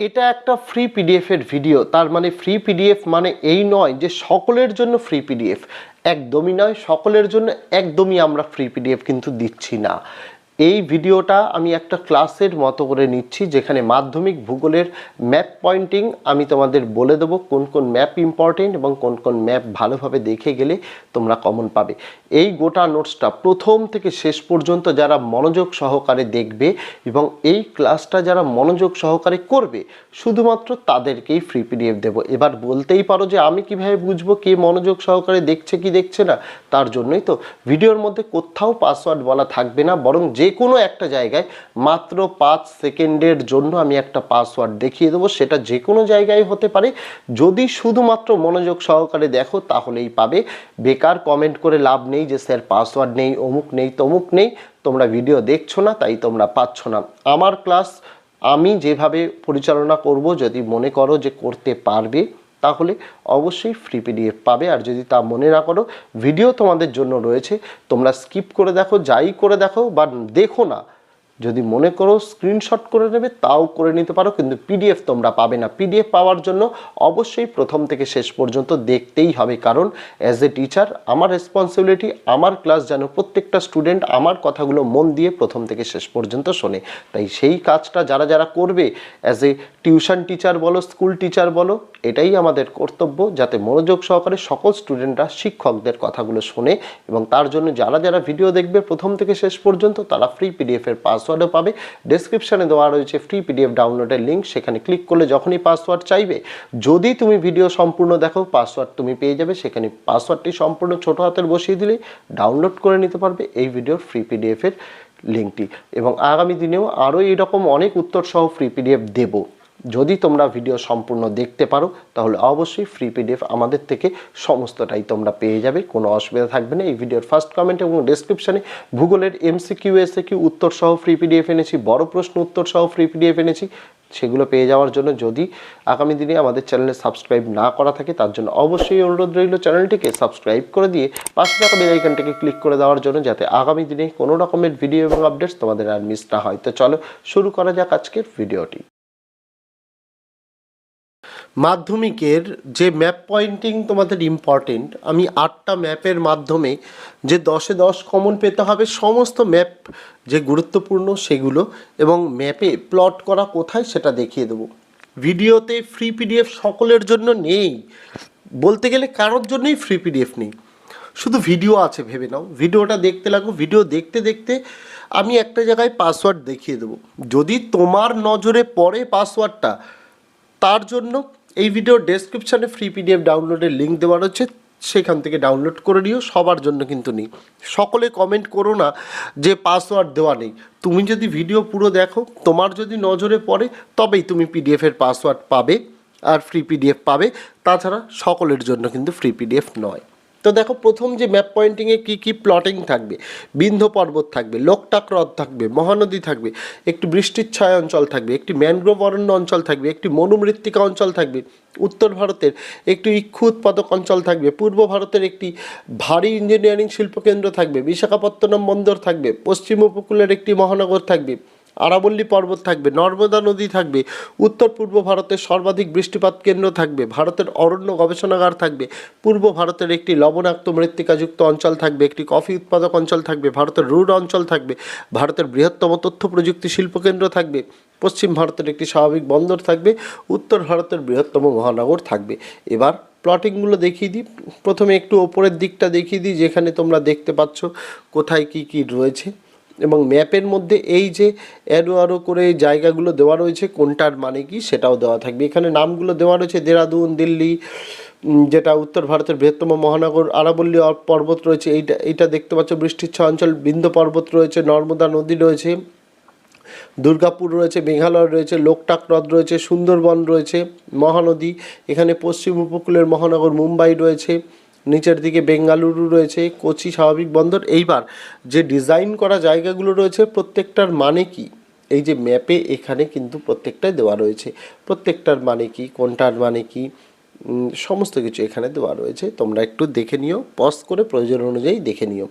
এটা একটা free PDF এর ভিডিও তার মানে ফ্রি পিডিএফ মানে এই নয় যে সকলের জন্য ফ্রি পিডিএফ একদমই নয়, সকলের জন্য একদমই আমরা ফ্রি পিডিএফ কিন্তু দিচ্ছি না। এই ভিডিওটা আমি একটা ক্লাসের মতো করে নিচ্ছি, যেখানে মাধ্যমিক ভূগোলের ম্যাপ পয়েন্টিং আমি তোমাদের বলে দেবো, কোন কোন ম্যাপ ইম্পর্টেন্ট এবং কোন কোন ম্যাপ ভালোভাবে দেখে গেলে তোমরা কমন পাবে। এই গোটা নোটসটা প্রথম থেকে শেষ পর্যন্ত যারা মনোযোগ সহকারে দেখবে এবং এই ক্লাসটা যারা মনোযোগ সহকারে করবে, শুধুমাত্র তাদেরকেই ফ্রি পিডিএফ দেবো। এবার বলতেই পারো যে আমি কীভাবে বুঝব কে মনোযোগ সহকারে দেখছে, কি দেখছে না, তার জন্যই তো। ভিডিওর মধ্যে কোথাও পাসওয়ার্ড বলা থাকবে না, বরং যে কোনো একটা জায়গায় মাত্র পাঁচ সেকেন্ডের জন্য আমি একটা পাসওয়ার্ড দেখিয়ে দেবো, সেটা যে কোনো জায়গায় হতে পারে। যদি শুধুমাত্র মনোযোগ সহকারে দেখো, তাহলেই পাবে। বেকার কমেন্ট করে লাভ নেই যে, স্যার, পাসওয়ার্ড নেই, অমুক নেই, তমুক নেই, তোমরা ভিডিও দেখছ না, তাই তোমরা পাচ্ছ না। আমার ক্লাস আমি যেভাবে পরিচালনা করব, যদি মনে করো যে করতে পারবে তাহলে অবশ্যই ফ্রি পিডিএফ পাবে। আর যদি তা মনে না করো ভিডিও তোমাদের জন্য রয়েছে। তোমরা স্কিপ করে দেখো, যাই করে দেখো বা দেখো না। যদি মনে করো স্ক্রিনশট করে নেবে, তাও করে নিতে পারো, কিন্তু পিডিএফ তোমরা পাবে না। পিডিএফ পাওয়ার জন্য অবশ্যই প্রথম থেকে শেষ পর্যন্ত দেখতেই হবে, কারণ অ্যাজ এ টিচার আমার রেসপন্সিবিলিটি আমার ক্লাস যেন প্রত্যেকটা স্টুডেন্ট আমার কথাগুলো মন দিয়ে প্রথম থেকে শেষ পর্যন্ত শোনে। তাই সেই কাজটা যারা যারা করবে অ্যাজ এ টিউশন টিচার বলো স্কুল টিচার বলো, এটাই আমাদের কর্তব্য, যাতে মনোযোগ সহকারে সকল স্টুডেন্টরা শিক্ষকদের কথাগুলো শোনে এবং তার জন্য যারা যারা ভিডিও দেখবে প্রথম থেকে শেষ পর্যন্ত, তারা ফ্রি পিডিএফের পাসওয়ার্ডও পাবে। ডেসক্রিপশনে দেওয়া রয়েছে ফ্রি পিডিএফ ডাউনলোডের লিঙ্ক সেখানে ক্লিক করলে যখনই পাসওয়ার্ড চাইবে, যদি তুমি ভিডিও সম্পূর্ণ দেখো পাসওয়ার্ড তুমি পেয়ে যাবে। সেখানে পাসওয়ার্ডটি সম্পূর্ণ ছোটো হাতের বসিয়ে দিলে ডাউনলোড করে নিতে পারবে এই ভিডিওর ফ্রি পিডিএফের লিঙ্কটি এবং আগামী দিনেও আরও এরকম অনেক উত্তরসহ ফ্রি পিডিএফ দেবো। যদি তোমরা ভিডিও সম্পূর্ণ দেখতে পারো, তাহলে অবশ্যই ফ্রি পিডিএফ আমাদের থেকে সমস্তটাই তোমরা পেয়ে যাবে। কোনো অসুবিধা থাকবে না। এই ভিডিওর ফার্স্ট কমেন্ট এবং ডেসক্রিপশনে ভূগোলের এমসিকিউ কিউ উত্তর সহ ফ্রি পিডিএফ এনেছি, বড় প্রশ্ন উত্তর সহ ফ্রি পিডিএফ এনেছি, সেগুলো পেয়ে যাওয়ার জন্য যদি আগামী দিনে আমাদের চ্যানেলে সাবস্ক্রাইব না করা থাকে, তার জন্য অবশ্যই অনুরোধ রইল চ্যানেলটিকে সাবস্ক্রাইব করে দিয়ে পাশে থাকা বেল আইকনটিকে ক্লিক করে দেওয়ার জন্য, যাতে আগামী দিনে কোনো রকমের ভিডিও এবং আপডেটস তোমাদের আর মিস না হয়। তো চলো, শুরু করা যাক আজকের ভিডিওটি মাধ্যমিকের যে ম্যাপ পয়েন্টিং তোমাদের ইম্পর্টেন্ট আমি আটটা ম্যাপের মাধ্যমে যে দশে দশ কমন পেতে হবে, সমস্ত ম্যাপ যে গুরুত্বপূর্ণ সেগুলো এবং ম্যাপে প্লট করা কোথায় সেটা দেখিয়ে দেবো। ভিডিওতে ফ্রি পিডিএফ সকলের জন্য নেই। বলতে গেলে কারোর জন্যই ফ্রি পিডিএফ নেই। শুধু ভিডিও আছে, ভেবে নাও। ভিডিওটা দেখতে লাগো। ভিডিও দেখতে দেখতে আমি একটা জায়গায় পাসওয়ার্ড দেখিয়ে দেবো। যদি তোমার নজরে পড়ে পাসওয়ার্ডটা তার জন্য এই ভিডিওর ডেসক্রিপশানে ফ্রি পিডিএফ ডাউনলোডের লিঙ্ক দেওয়া রয়েছে সেখান থেকে ডাউনলোড করে নিও, সবার জন্য কিন্তু নেই। সকলে কমেন্ট করো না যে পাসওয়ার্ড দেওয়া নেই। তুমি যদি ভিডিও পুরো দেখো, তোমার যদি নজরে পড়ে, তবেই তুমি পিডিএফের পাসওয়ার্ড পাবে আর ফ্রি পিডিএফ পাবে। তাছাড়া সকলের জন্য কিন্তু ফ্রি পিডিএফ নয়। তো দেখো প্রথম যে ম্যাপ পয়েন্টিংয়ে কী কী প্লটিং থাকবে, বিন্ধ্য পর্বত থাকবে লোকটাক হ্রদ থাকবে, মহানদী থাকবে, একটি বৃষ্টির ছায়া অঞ্চল থাকবে, একটি ম্যানগ্রোভ অরণ্য অঞ্চল থাকবে, একটি মনুমৃত্তিকা অঞ্চল থাকবে, উত্তর ভারতের একটি ইক্ষু উৎপাদক অঞ্চল থাকবে, পূর্ব ভারতের একটি ভারী ইঞ্জিনিয়ারিং শিল্পকেন্দ্র থাকবে, বিশাখাপত্তনম বন্দর থাকবে, পশ্চিম উপকূলের একটি মহানগর থাকবে আরাবল্লী পর্বত থাকবে, নর্মদা নদী থাকবে, উত্তর পূর্ব ভারতের সর্বাধিক বৃষ্টিপাত কেন্দ্র থাকবে, ভারতের অরণ্য গবেষণাগার থাকবে, পূর্ব ভারতের একটি লবণাক্ত মৃত্তিকাযুক্ত অঞ্চল থাকবে, একটি কফি উৎপাদক অঞ্চল থাকবে, ভারতের রুড অঞ্চল থাকবে, ভারতের বৃহত্তম তথ্য প্রযুক্তি শিল্পকেন্দ্র থাকবে, পশ্চিম ভারতের একটি স্বাভাবিক বন্দর থাকবে, উত্তর ভারতের বৃহত্তম মহানগর থাকবে। এবার প্লটিংগুলো দেখিয়ে দিই, প্রথমে একটু ওপরের দিকটা দেখিয়ে দিই, যেখানে তোমরা দেখতে পাচ্ছ কোথায় কি কি রয়েছে। এবং ম্যাপের মধ্যে এই যে অ্যারো আরও করে জায়গাগুলো দেওয়া রয়েছে, কোনটার মানে কি সেটাও দেওয়া থাকবে। এখানে নামগুলো দেওয়া রয়েছে, দেরাদুন, দিল্লি যেটা উত্তর ভারতের বৃহত্তম মহানগর, আরাবল্লী পর্বত রয়েছে, এইটা এইটা দেখতে পাচ্ছ বৃষ্টির ছ অঞ্চল, বিন্ধ্য পর্বত রয়েছে, নর্মদা নদী রয়েছে, দুর্গাপুর রয়েছে, মেঘালয় রয়েছে, লোকটাক হ্রদ রয়েছে, সুন্দরবন রয়েছে, মহানদী, এখানে পশ্চিম উপকূলের মহানগর মুম্বাই রয়েছে নিচের দিকে বেঙ্গালুরু রয়েছে, কোচি স্বাভাবিক বন্দর। এইবার যে ডিজাইন করা জায়গাগুলো রয়েছে, প্রত্যেকটার মানে কি? এই যে ম্যাপে এখানে কিন্তু প্রত্যেকটাই দেওয়া রয়েছে। প্রত্যেকটার মানে কি? কোনটার মানে কি? সমস্ত কিছু এখানে দেওয়া রয়েছে। তোমরা একটু দেখে নিও পজ করে প্রয়োজন অনুযায়ী দেখে নিও।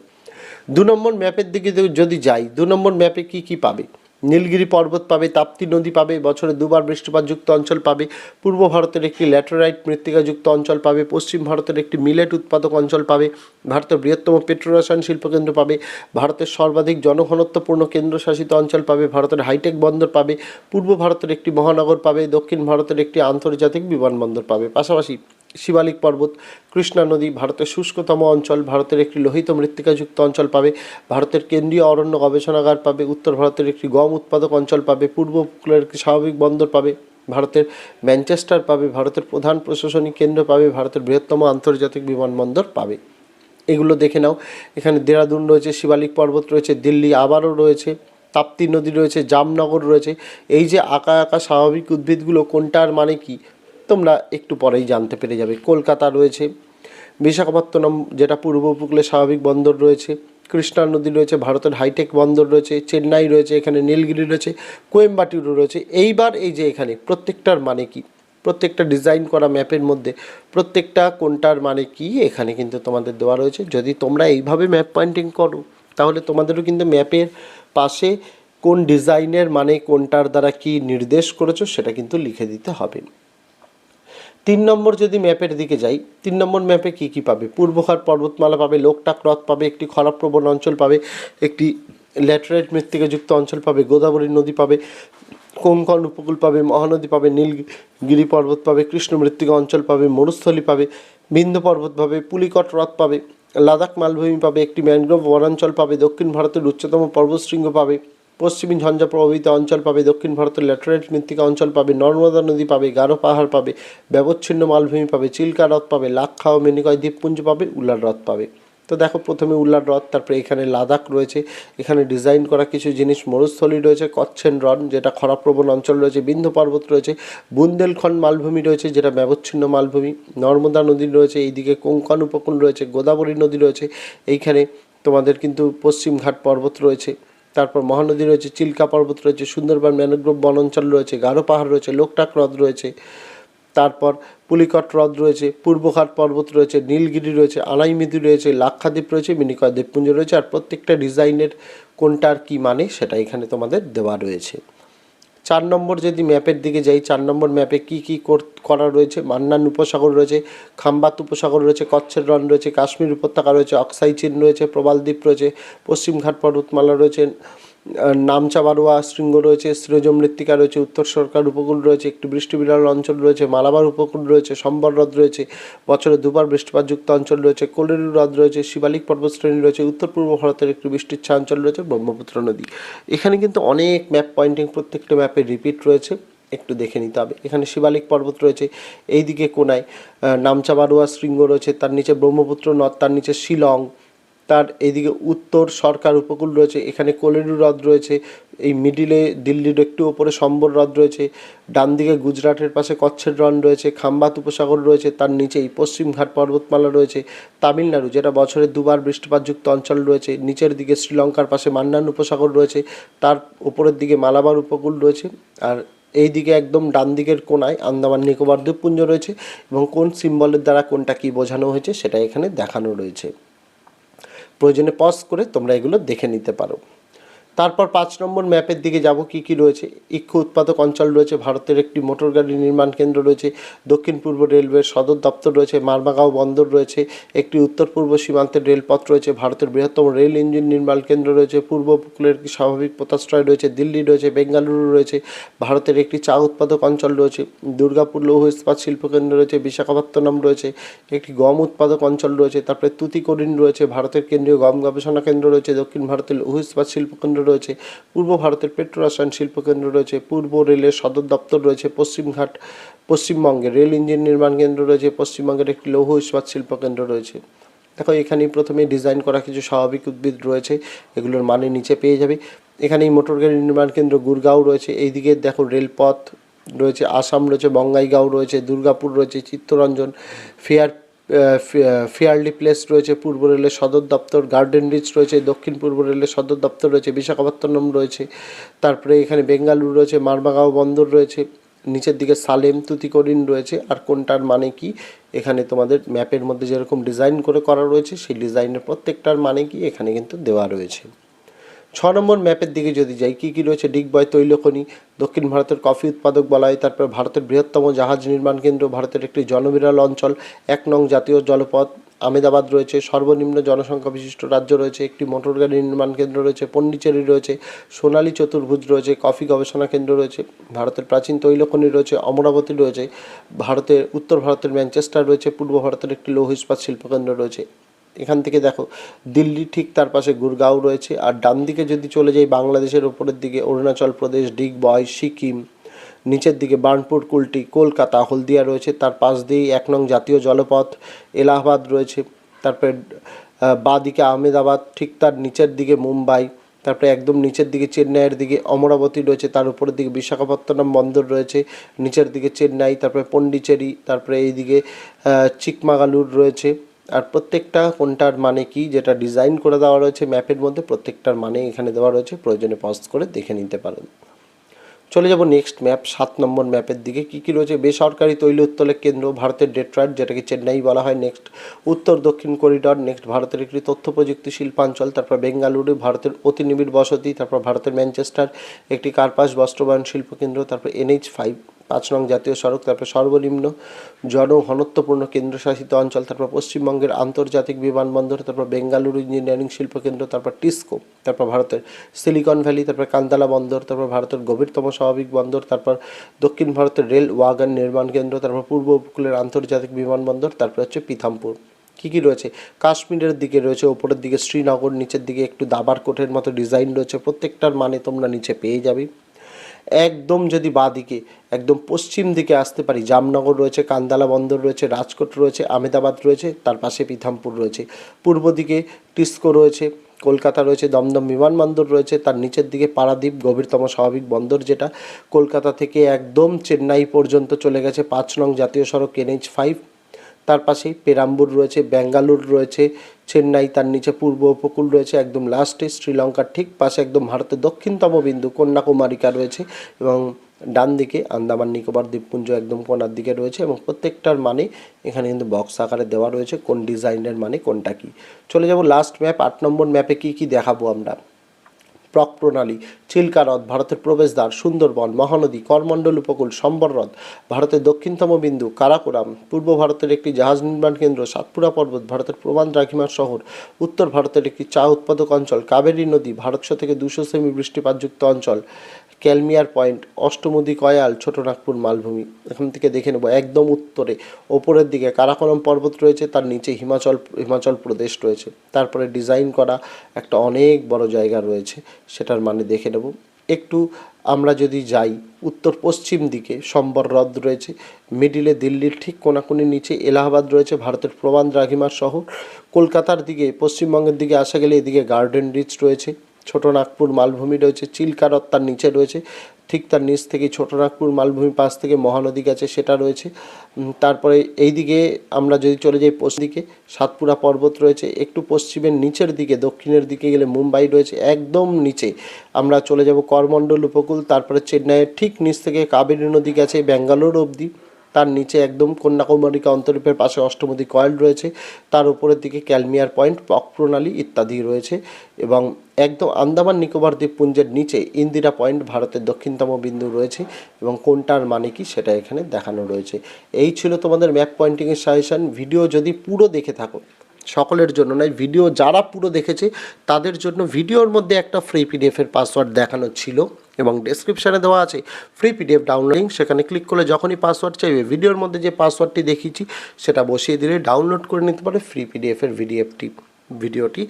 দু নম্বর ম্যাপের দিকে যদি- যাই, দু নম্বর ম্যাপে কি কি পাবে? নীলগিরি পর্বত পাবে, তাপ্তি নদী পাবে, বছরে দুবার বৃষ্টিপাতযুক্ত অঞ্চল পাবে, পূর্ব ভারতের একটি ল্যাটেরাইট মৃত্তিকাযুক্ত অঞ্চল পাবে, পশ্চিম ভারতের একটি মিলেট উৎপাদক অঞ্চল পাবে, ভারতের বৃহত্তম পেট্রোরসায়ন শিল্পকেন্দ্র পাবে, ভারতের সর্বাধিক জনঘনত্বপূর্ণ কেন্দ্রশাসিত অঞ্চল পাবে, ভারতের হাইটেক বন্দর পাবে, পূর্ব ভারতের একটি মহানগর পাবে, দক্ষিণ ভারতের একটি আন্তর্জাতিক বিমানবন্দর পাবে। পাশাপাশি শিবালিক পর্বত, কৃষ্ণা নদী, ভারতের শুষ্কতম অঞ্চল, ভারতের একটি লোহিত মৃত্তিকাযুক্ত অঞ্চল পাবে, ভারতের কেন্দ্রীয় অরণ্য গবেষণাগার পাবে, উত্তর ভারতের একটি গম উৎপাদক অঞ্চল পাবে, পূর্ব উপকূলের একটি স্বাভাবিক বন্দর পাবে, ভারতের ম্যানচেস্টার পাবে, ভারতের প্রধান প্রশাসনিক কেন্দ্র পাবে, ভারতের বৃহত্তম আন্তর্জাতিক বিমানবন্দর পাবে। এগুলো দেখে নাও। এখানে দেরাদুন রয়েছে, শিবালিক পর্বত রয়েছে, দিল্লি আবারও রয়েছে, তাপ্তি নদী রয়েছে, জামনগর রয়েছে। এই যে আঁকা আঁকা স্বাভাবিক উদ্ভিদগুলো, কোনটার মানে কি? তোমরা একটু পরেই জানতে পেরে যাবে। কলকাতা রয়েছে, বিশাখাপত্তনম, যেটা পূর্ব উপকূলে স্বাভাবিক বন্দর রয়েছে, কৃষ্ণা নদী রয়েছে, ভারতের হাইটেক বন্দর রয়েছে, চেন্নাই রয়েছে, এখানে নীলগিরি রয়েছে, কোয়েম্বাটুরু রয়েছে। এইবার এই যে এখানে প্রত্যেকটার মানে কি? প্রত্যেকটা ডিজাইন করা ম্যাপের মধ্যে প্রত্যেকটা কোনটার মানে কি এখানে কিন্তু তোমাদের দেওয়া রয়েছে। যদি তোমরা এইভাবে ম্যাপ পয়েন্টিং করো, তাহলে তোমাদেরও কিন্তু ম্যাপের পাশে কোন ডিজাইনের মানে কোনটার দ্বারা কি নির্দেশ করেছ সেটা কিন্তু লিখে দিতে হবে। তিন নম্বর যদি ম্যাপের দিকে যাই, তিন নম্বর ম্যাপে কি কি পাবে? পূর্বঘাট পর্বতমালা পাবে, লোকটাক হ্রদ পাবে, একটি খরাপ্রবণ অঞ্চল পাবে, একটি ল্যাটেরাইট মৃত্তিকাযুক্ত অঞ্চল পাবে, গোদাবরী নদী পাবে কোঙ্কণ উপকূল পাবে, মহানদী পাবে, নীলগিরি পর্বত পাবে, কৃষ্ণ মৃত্তিকা অঞ্চল পাবে, মরুস্থলী পাবে, বিন্ধ্য পর্বত পাবে, পুলিকট হ্রদ পাবে, লাদাখ মালভূমি পাবে, একটি ম্যানগ্রোভ বনাঞ্চল পাবে, দক্ষিণ ভারতের উচ্চতম পর্বতশৃঙ্গ পাবে পশ্চিমী ঝঞ্ঝা প্রভাবিত অঞ্চল পাবে দক্ষিণ ভারতের ল্যাটেরাইট মৃত্তিকা অঞ্চল পাবে নর্মদা নদী পাবে গারো পাহাড় পাবে, ব্যবচ্ছিন্ন মালভূমি পাবে, চিল্কা হ্রদ পাবে, লাক্ষা ও মেনিকয় দ্বীপপুঞ্জ পাবে, উল্লার হ্রদ পাবে। তো দেখো প্রথমে উল্লার হ্রদ, তারপরে এখানে লাদাখ রয়েছে। এখানে ডিজাইন করা কিছু জিনিস, মরুস্থলী রয়েছে, কচ্ছেন রন যেটা খরাপ্রবণ অঞ্চল রয়েছে, বিন্ধ্য পর্বত রয়েছে, বুন্দেলখণ্ড মালভূমি রয়েছে, যেটা ব্যবচ্ছিন্ন মালভূমি, নর্মদা নদী রয়েছে, এইদিকে কোঙ্কণ উপকূল রয়েছে, গোদাবরী নদী রয়েছে, এইখানে তোমাদের কিন্তু পশ্চিমঘাট পর্বত রয়েছে। তারপর মহানদী রয়েছে, চিল্কা পর্বত রয়েছে, সুন্দরবন ম্যানগ্রোভ বনাঞ্চল রয়েছে, গারো পাহাড় রয়েছে, লোকটাক হ্রদ রয়েছে, তারপর পুলিকট হ্রদ রয়েছে, পূর্বঘাট পর্বত রয়েছে, নীলগিরি রয়েছে আনাইমিদি রয়েছে, লাক্ষাদ্বীপ রয়েছে মিনিকয় দ্বীপপুঞ্জ রয়েছে, আর প্রত্যেকটা ডিজাইনের কোনটার কি মানে সেটা এখানে তোমাদের দেওয়া রয়েছে। চার নম্বর যদি ম্যাপের দিকে যাই, চার নম্বর ম্যাপে কি কি করা রয়েছে? মান্নান উপসাগর রয়েছে, খাম্বাত উপসাগর রয়েছে, কচ্ছের রন রয়েছে, কাশ্মীর উপত্যকা রয়েছে, অক্সাই চীন রয়েছে, প্রবালদ্বীপ রয়েছে পশ্চিমঘাট পর্বতমালা রয়েছে নামচা বারোয়া শৃঙ্গ রয়েছে সৃজ মৃত্তিকা রয়েছে, উত্তর সরকার উপকূল রয়েছে, একটি বৃষ্টিবিরল অঞ্চল রয়েছে, মালাবার উপকূল রয়েছে, সম্বর হ্রদ রয়েছে, বছরে দুবার বৃষ্টিপাতযুক্ত অঞ্চল রয়েছে, কোলেরু হ্রদ রয়েছে, শিবালিক পর্বতশ্রেণী রয়েছে, উত্তর পূর্ব ভারতের একটি বৃষ্টিচ্ছা অঞ্চল রয়েছে, ব্রহ্মপুত্র নদী। এখানে কিন্তু অনেক ম্যাপ পয়েন্টিং, প্রত্যেকটা ম্যাপে রিপিট রয়েছে, একটু দেখে নিতে হবে। এখানে শিবালিক পর্বত রয়েছে, এইদিকে কোনায় নামচা বারোয়া শৃঙ্গ রয়েছে, তার নিচে ব্রহ্মপুত্র নদ, তার নিচে শিলং তার এইদিকে উত্তর সরকার উপকূল রয়েছে, এখানে কোলেরু হ্রদ রয়েছে, এই মিডিলে দিল্লির একটু ওপরে সম্বর হ্রদ রয়েছে ডান দিকে গুজরাটের পাশে কচ্ছের রন রয়েছে, খাম্বাত উপসাগর রয়েছে, তার নিচেই পশ্চিমঘাট পর্বতমালা রয়েছে, তামিলনাড়ু, যেটা বছরে দুবার বৃষ্টিপাতযুক্ত অঞ্চল রয়েছে, নিচের দিকে শ্রীলঙ্কার পাশে মান্নান উপসাগর রয়েছে, তার উপরের দিকে মালাবার উপকূল রয়েছে, আর এই দিকে একদম ডান দিকের কোনায় আন্দামান নিকোবর দ্বীপপুঞ্জ রয়েছে, এবং কোন সিম্বলের দ্বারা কোনটা কি বোঝানো হয়েছে সেটা এখানে দেখানো রয়েছে। প্রয়োজনে পজ করে তোমরা এগুলো দেখে নিতে পারো। তারপর পাঁচ নম্বর ম্যাপের দিকে যাব। কি কি রয়েছে? ইক্ষ উৎপাদক অঞ্চল রয়েছে, ভারতের একটি মোটর গাড়ি নির্মাণ কেন্দ্র রয়েছে, দক্ষিণ পূর্ব রেলওয়ের সদর দপ্তর রয়েছে, মারমাগাঁও বন্দর রয়েছে, একটি উত্তর পূর্ব সীমান্তের রেলপথ রয়েছে, ভারতের বৃহত্তম রেল ইঞ্জিন নির্মাণ কেন্দ্র রয়েছে, পূর্ব উপকূলের স্বাভাবিক পোতাশ্রয় রয়েছে, দিল্লি রয়েছে, বেঙ্গালুরু রয়েছে, ভারতের একটি চা উৎপাদক অঞ্চল রয়েছে, দুর্গাপুর লৌহ ইস্পাত শিল্পকেন্দ্র রয়েছে, বিশাখাপত্তনম রয়েছে, একটি গম উৎপাদক অঞ্চল রয়েছে, তারপরে তুতিকোরিন রয়েছে, ভারতের কেন্দ্রীয় গম গবেষণা কেন্দ্র রয়েছে, দক্ষিণ ভারতের লৌহ ইস্পাত শিল্পকেন্দ্র রয়েছে। পূর্ব ভারতের পেট্রোরসায়ন শিল্পকেন্দ্র রয়েছে। পূর্ব রেলের সদর দপ্তর রয়েছে পশ্চিমঘাট। পশ্চিমবঙ্গে রেল ইঞ্জিন নির্মাণ কেন্দ্র রয়েছে। পশ্চিমবঙ্গের একটি লৌহ ইস্পাত শিল্পকেন্দ্র রয়েছে। দেখো, এখানেই প্রথমে ডিজাইন করা কিছু স্বাভাবিক উদ্ভিদ রয়েছে। এগুলোর মানে নিচে পেয়ে যাবে। এখানেই মোটর গাড়ি নির্মাণ কেন্দ্র গুরগাঁও রয়েছে। এইদিকে দেখো রেলপথ রয়েছে। আসাম রয়েছে, বঙ্গাইগাঁও রয়েছে, দুর্গাপুর রয়েছে, চিত্তরঞ্জন, ফেয়ার ফেয়ারলি প্লেস রয়েছে, পূর্ব রেলের সদর দপ্তর, গার্ডেন রিচ রয়েছে, দক্ষিণ পূর্ব রেলের সদর দপ্তর রয়েছে, বিশাখাপত্তনম রয়েছে, তারপরে এখানে বেঙ্গালুরু রয়েছে মারমাগাঁও বন্দর রয়েছে, নিচের দিকে সালেম তুতিকরিন রয়েছে, আর কোনটার মানে কি? এখানে তোমাদের ম্যাপের মধ্যে যেরকম ডিজাইন করে করা রয়েছে, সেই ডিজাইনের প্রত্যেকটার মানে কি? এখানে কিন্তু দেওয়া রয়েছে। ছ নম্বর ম্যাপের দিকে যদি যাই, কী কী রয়েছে? ডিগবয় তৈলখনি, দক্ষিণ ভারতের কফি উৎপাদক বলা হয়, তারপর ভারতের বৃহত্তম জাহাজ নির্মাণ কেন্দ্র, ভারতের একটি জনবিরল অঞ্চল, এক নং জাতীয় জলপথ, আমেদাবাদ রয়েছে, সর্বনিম্ন জনসংখ্যা বিশিষ্ট রাজ্য রয়েছে, একটি মোটর গাড়ি নির্মাণ কেন্দ্র রয়েছে, পন্ডিচেরি রয়েছে, সোনালী চতুর্ভুজ রয়েছে, কফি গবেষণা কেন্দ্র রয়েছে, ভারতের প্রাচীন তৈলখনি রয়েছে, অমরাবতী রয়েছে, ভারতের, উত্তর ভারতের ম্যানচেস্টার রয়েছে, পূর্ব ভারতের একটি লৌহ ইস্পাত শিল্পকেন্দ্র রয়েছে। এখান থেকে দেখো, দিল্লি ঠিক তার পাশে গুরগাঁও রয়েছে, আর ডান দিকে যদি চলে যাই বাংলাদেশের ওপরের দিকে, অরুণাচল প্রদেশ ডিগবয় সিকিম, নিচের দিকে বার্নপুর, কুলটি, কলকাতা, হলদিয়া রয়েছে, তার পাশ দিয়েই এক নং জাতীয় জলপথ, এলাহাবাদ রয়েছে, তারপরে বাঁ দিকে আহমেদাবাদ, ঠিক তার নিচের দিকে মুম্বাই, তারপরে একদম নিচের দিকে চেন্নাইয়ের দিকে অমরাবতী রয়েছে, তার উপরের দিকে বিশাখাপত্তনম বন্দর রয়েছে, নিচের দিকে চেন্নাই, তারপরে পন্ডিচেরি, তারপরে এইদিকে চিকমাগালুর রয়েছে আর প্রত্যেকটা কোনটার মানে কি, যেটা ডিজাইন করে দেওয়া রয়েছে ম্যাপের মধ্যে, প্রত্যেকটার মানে এখানে দেওয়া রয়েছে, প্রয়োজনে পজ করে দেখে নিতে পারেন। চলে যাব নেক্সট ম্যাপ সাত নম্বর ম্যাপের দিকে। কী কী রয়েছে? বেসরকারি তৈল উত্তোলক কেন্দ্র, ভারতের ডেট্রয়েট, যেটাকে চেন্নাই বলা হয় নেক্সট উত্তর দক্ষিণ করিডর নেক্সট ভারতের একটি তথ্য প্রযুক্তি শিল্পাঞ্চল, তারপর বেঙ্গালুরু, ভারতের অতি নিবিড় বসতি, তারপর ভারতের ম্যানচেস্টার, একটি কার্পাস বস্ত্রবায়ন শিল্পকেন্দ্র, তারপর এনএইচ ফাইভ পাঁচ নং জাতীয় সড়ক, তারপর সর্বনিম্ন জনঘনত্বপূর্ণ কেন্দ্রশাসিত অঞ্চল, তারপর পশ্চিমবঙ্গের আন্তর্জাতিক বিমানবন্দর, তারপর বেঙ্গালুরু ইঞ্জিনিয়ারিং শিল্পকেন্দ্র তারপর টিস্কো, তারপর ভারতের সিলিকন ভ্যালি, তারপর কান্দালা বন্দর, তারপর ভারতের গভীরতম স্বাভাবিক বন্দর, তারপর দক্ষিণ ভারতের রেল ওয়াগন নির্মাণ কেন্দ্র, তারপর পূর্ব উপকূলের আন্তর্জাতিক বিমানবন্দর, তারপর হচ্ছে পিথামপুর। কী কী রয়েছে? কাশ্মীরের দিকে রয়েছে, ওপরের দিকে শ্রীনগর, নিচের দিকে একটু দাবার কোটের মতো ডিজাইন রয়েছে, প্রত্যেকটার মানে তোমরা নিচে পেয়ে যাবে। একদম যদি বাঁদিকে একদম পশ্চিম দিকে আসতে পারি, জামনগর রয়েছে, কান্দালা বন্দর রয়েছে, রাজকোট রয়েছে আমেদাবাদ রয়েছে, তার পাশে পিথামপুর রয়েছে। পূর্ব দিকে টিস্কো রয়েছে, কলকাতা রয়েছে, দমদম বিমানবন্দর রয়েছে, তার নিচের দিকে পারাদ্বীপ, গভীরতম স্বাভাবিক বন্দর যেটা কলকাতা থেকে একদম চেন্নাই পর্যন্ত চলে গেছে, পাঁচ নং জাতীয় সড়ক এনএইচ ফাইভ তার পাশেই পেরাম্বুর রয়েছে, ব্যাঙ্গালুর রয়েছে, চেন্নাই তার নিচে পূর্ব উপকূল রয়েছে, একদম লাস্টে শ্রীলঙ্কার ঠিক পাশে একদম ভারতের দক্ষিণতম বিন্দু কন্যাকুমারিকা রয়েছে এবং ডান দিকে আন্দামান, নিকোবর, দ্বীপপুঞ্জ একদম কোনার দিকে রয়েছে এবং প্রত্যেকটার মানে এখানে কিন্তু বক্স আকারে দেওয়া রয়েছে কোন ডিজাইনের মানে কোনটা কি। চলে যাব লাস্ট ম্যাপ আট নম্বর ম্যাপে কি কি দেখাবো আমরা? প্রক প্রণালী চিল্কা হ্রদ ভারতের প্রবেশদ্বার, সুন্দরবন, মহানদী, করমণ্ডল উপকূল সম্বর হ্রদ ভারতের দক্ষিণতম বিন্দু, কারাকোরাম, পূর্ব ভারতের একটি জাহাজ নির্মাণ কেন্দ্র, সাতপুরা পর্বত, ভারতের প্রমাণ রাখিমার শহর, উত্তর ভারতের একটি চা উৎপাদক অঞ্চল, কাবেরী নদী ভারতশ থেকে দুশো সেমি বৃষ্টিপাতযুক্ত অঞ্চল। ক্যালমিয়ার পয়েন্ট, অষ্টমুদি কয়াল ছোটনাগপুর মালভূমি। এখান থেকে দেখে নেব একদম উত্তরে, ওপরের দিকে কারাকোরাম পর্বত রয়েছে, তার নিচে হিমাচল হিমাচল প্রদেশ রয়েছে। তারপরে ডিজাইন করা একটা অনেক বড় জায়গা রয়েছে, সেটার মানে দেখে নেব। একটু আমরা যদি যাই, উত্তর পশ্চিম দিকে সম্বর হ্রদ রয়েছে, মিডিলে দিল্লির ঠিক কোনাকুনি নিচে এলাহাবাদ রয়েছে, ভারতের প্রমাণ দ্রাঘিমার শহর। কলকাতার দিকে, পশ্চিমবঙ্গের দিকে আসা গেলে এদিকে গার্ডেন রিচ রয়েছে। ছোটনাগপুর মালভূমি রয়েছে, চিল্কারত তার নিচে রয়েছে, ঠিক তার নিচ থেকে ছোটনাগপুর মালভূমি পাশ থেকে মহানদী গেছে, সেটা রয়েছে। তারপরে এই দিকে আমরা যদি চলে যাই পশ্চিম দিকে, সাতপুরা পর্বত রয়েছে, একটু পশ্চিমের নিচের দিকে, দক্ষিণের দিকে গেলে মুম্বাই রয়েছে, একদম নিচে। আমরা চলে যাব করমণ্ডল উপকূল, তারপরে চেন্নাইয়ের ঠিক নিচ থেকে কাবেরী নদী গেছে, ব্যাঙ্গালোর অবধি। তার নিচে একদম কন্যাকুমারিকা অন্তরীপের পাশে অষ্টমদী কয়েল রয়েছে। তার উপরের দিকে ক্যালমিয়ার পয়েন্ট প্রণালী ইত্যাদি রয়েছে এবং একদম আন্দামান নিকোবর দ্বীপপুঞ্জের নিচে ইন্দিরা পয়েন্ট, ভারতের দক্ষিণতম বিন্দু রয়েছে এবং কোনটার মানে কি সেটা এখানে দেখানো রয়েছে। এই ছিল তোমাদের ম্যাপ পয়েন্টিংয়ের সাজেশন। ভিডিও যদি পুরো দেখে থাকো, সকলের জন্য নয়, ভিডিও যারা পুরো দেখেছে, তাদের জন্য ভিডিওর মধ্যে একটা ফ্রি পিডিএফের পাসওয়ার্ড দেখানো ছিল। এবং ডেসক্রিপশানে দেওয়া আছে ফ্রি পিডিএফ ডাউনলোডিং সেখানে ক্লিক করলে যখনই পাসওয়ার্ড চাইবে ভিডিওর মধ্যে যে পাসওয়ার্ডটি দেখিয়েছি, সেটা বসিয়ে দিলে ডাউনলোড করে নিতে পারে ফ্রি পিডিএফের ভিডিএফটি ভিডিওটি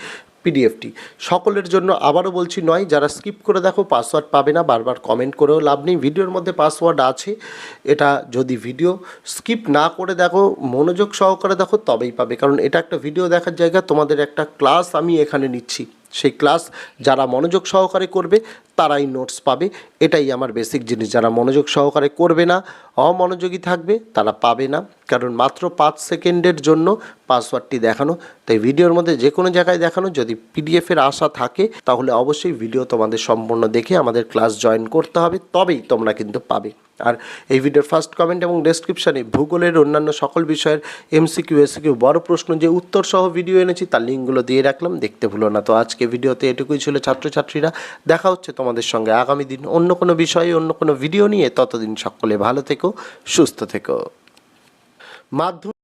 পিডিএফটি সকলের জন্য আবারও বলছি নয়, যারা স্কিপ করে দেখো পাসওয়ার্ড পাবে না, বারবার কমেন্ট করেও লাভ নেই। ভিডিওর মধ্যে পাসওয়ার্ড আছে, এটা যদি ভিডিও স্কিপ না করে দেখো, মনোযোগ সহকারে দেখো, তবেই পাবে। কারণ এটা একটা ভিডিও দেখার জায়গা, তোমাদের একটা ক্লাস আমি এখানে নিচ্ছি। সেই ক্লাস যারা মনোযোগ সহকারে করবে, তারাই নোটস পাবে। এটাই আমার বেসিক জিনিস। যারা মনোযোগ সহকারে করবে না, অমনোযোগী থাকবে, তারা পাবে না। কারণ মাত্র পাঁচ সেকেন্ডের জন্য পাসওয়ার্ডটি দেখানো। তাই ভিডিওর মধ্যে যে কোনো জায়গায় দেখানো, যদি পিডিএফের আশা থাকে, তাহলে অবশ্যই ভিডিও তোমাদের সম্পূর্ণ দেখে আমাদের ক্লাস জয়েন করতে হবে। তবেই তোমরা কিন্তু পাবে। আর এই ভিডিওর ফার্স্ট কমেন্ট এবং ডেসক্রিপশানে ভূগোলের অন্যান্য সকল বিষয়ের এমসিকিউ এসিকিউ বড় প্রশ্ন যে উত্তর সহ ভিডিও এনেছি, তার লিঙ্কগুলো দিয়ে রাখলাম, দেখতে ভুলো না। তো আজকে ভিডিওতে এটুকুই ছিল ছাত্রছাত্রীরা। দেখা হচ্ছে তোমাদের সঙ্গে আগামী দিন অন্য কোনো বিষয়ে, অন্য কোনো ভিডিও নিয়ে। ততদিন সকলে ভালো থেকো, সুস্থ থেকো। মাধ্যমিক